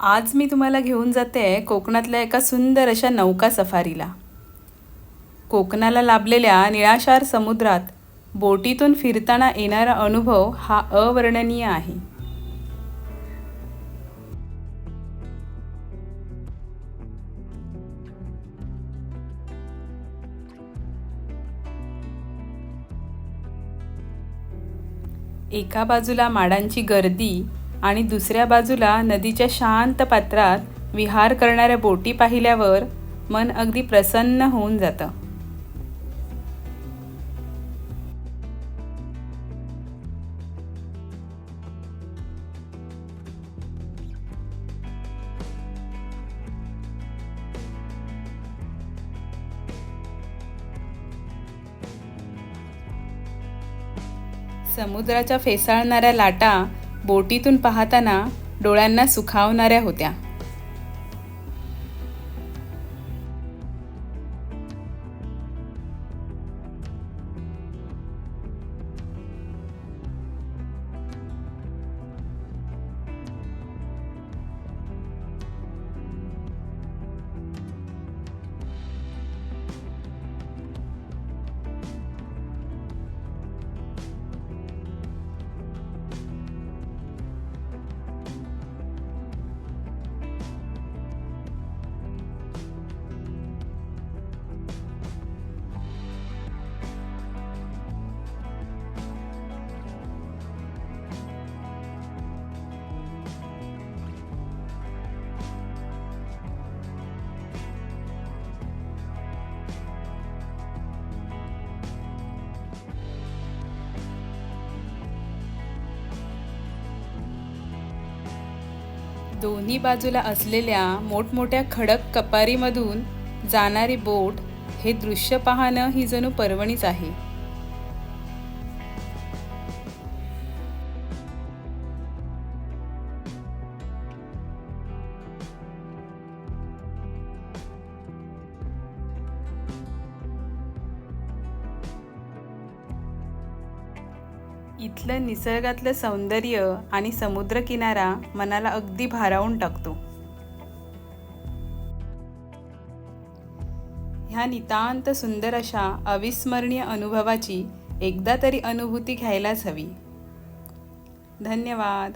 आज मी तुम्हाला घेऊन जाते कोकणातल्या एका सुंदर अशा नौका सफारीला. कोकणाला लाभलेल्या निळाशार समुद्रात बोटीतून फिरताना येणारा अनुभव हा अवर्णनीय आहे. एका बाजूला माडांची गर्दी आणि दुसऱ्या बाजूला नदीच्या शांत पात्रात विहार करणाऱ्या बोटी पाहिल्यावर मन अगदी प्रसन्न होऊन जातं. समुद्राच्या फेसाळणाऱ्या लाटा बोटीतून पाहताना डोळ्यांना सुखावणाऱ्या होत्या. दोन्ही बाजूला असलेल्या मोठमोठ्या खडक कपारीमधून जाणारी बोट हे दृश्य पाहणं ही जणू पर्वणीच आहे. इथलं निसर्गातलं सौंदर्य आणि समुद्रकिनारा मनाला अगदी भारावून टाकतो. ह्या नितांत सुंदर अशा अविस्मरणीय अनुभवाची एकदा तरी अनुभूती घ्यायलाच हवी. धन्यवाद.